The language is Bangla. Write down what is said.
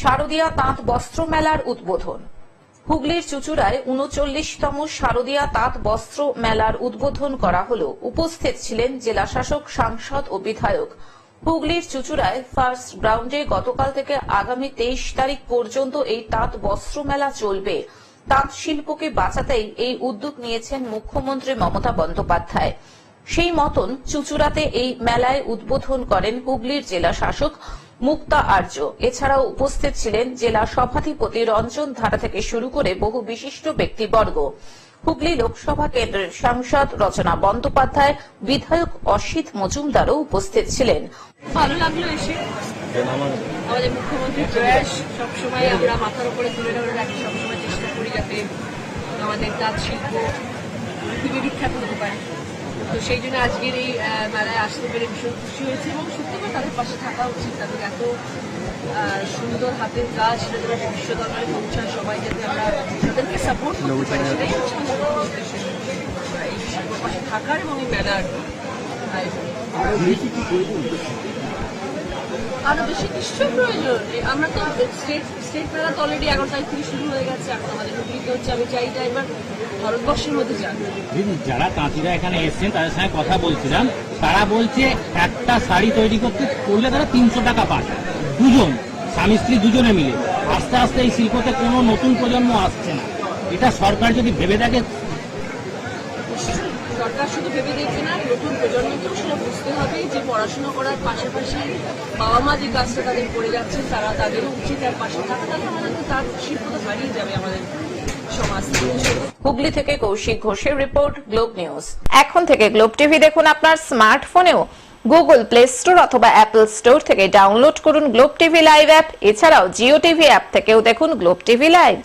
শারদীয়া তাঁত বস্ত্র মেলার উদ্বোধন। হুগলির চুচুড়ায় উনচল্লিশতম শারদীয়া তাঁত বস্ত্র মেলার উদ্বোধন করা হল। উপস্থিত ছিলেন জেলা শাসক, সাংসদ ও বিধায়ক। হুগলির চুচুড়ায় ফার্স্ট গ্রাউন্ডে গতকাল থেকে আগামী তেইশ তারিখ পর্যন্ত এই তাঁত বস্ত্র মেলা চলবে। তাঁত শিল্পকে বাঁচাতেই এই উদ্যোগ নিয়েছেন মুখ্যমন্ত্রী মমতা বন্দ্যোপাধ্যায়। সেই মতন চুচুড়াতে এই মেলায় উদ্বোধন করেন হুগলির জেলা শাসক মুক্তা আর্য। এছাড়াও উপস্থিত ছিলেন জেলা সভাধিপতি রঞ্জন ধারা থেকে শুরু করে বহু বিশিষ্ট ব্যক্তিবর্গ। হুগলি লোকসভা কেন্দ্রের সাংসদ রচনা বন্দ্যোপাধ্যায়, বিধায়ক অসিত মজুমদারও উপস্থিত ছিলেন। ভালো লাগল এসে। আমাদের প্রয়াস সবসময় আমরা মাথার উপরে ধরে রাখি, সবসময় চেষ্টা করি যাতে আমাদের শিল্প পৃথিবী বিখ্যাত হতে পারে। তো সেই জন্য আজকের এই মেলায় আসতে পেরে ভীষণ খুশি হয়েছে এবং সত্যি করে তাদের পাশে থাকা উচিত। তাদের এত সুন্দর হাতের কাজ, সেটা যারা বিশ্ব দরবারে পৌঁছায় সবাই যাতে আমরা তাদেরকে সাপোর্ট করতে পারি, সেটাই হচ্ছে পাশে থাকার এবং এই মেলার আয়োজন। আরও বেশি প্রয়োজন। আমরা তো স্টেট স্টেট মেলা তো অলরেডি এগারো তারিখ থেকে শুরু হয়ে গেছে, এখন আমাদের হচ্ছে, আমি চাই যারা তাঁতিরা এখানে এসছেন, তাদের সঙ্গে কথা বলছিলাম তারা বলছে, একটা শাড়ি তৈরি করতে, করলে তারা তিনশো টাকা পায়। দুজন, স্বামী স্ত্রী দুজনে মিলে। আস্তে আস্তে এই শিল্পতে কোনো নতুন প্রজন্ম আসছে না। এটা সরকার যদি ভেবে দেখে সরকার শুধু ভেবে দেখবে না, নতুন প্রজন্মকেও সেটা বুঝতে হবে যে পড়াশোনা করার পাশাপাশি বাবা মা যে কাজটা তাদের করে যাচ্ছে, তারা তাদেরও উচিত তার পাশে থাকা। তাহলে আমাদের তার শিল্প তো হারিয়ে যাবে আমাদের হুগলি থেকে কৌশিক ঘোষের রিপোর্ট, গ্লোব নিউজ। এখন থেকে গ্লোব টিভি দেখুন আপনার স্মার্টফোনেও। গুগল প্লে স্টোর অথবা অ্যাপল স্টোর থেকে ডাউনলোড করুন গ্লোব টিভি লাইভ অ্যাপ। এছাড়াও জিও টিভি অ্যাপ থেকেও দেখুন গ্লোব টিভি লাইভ।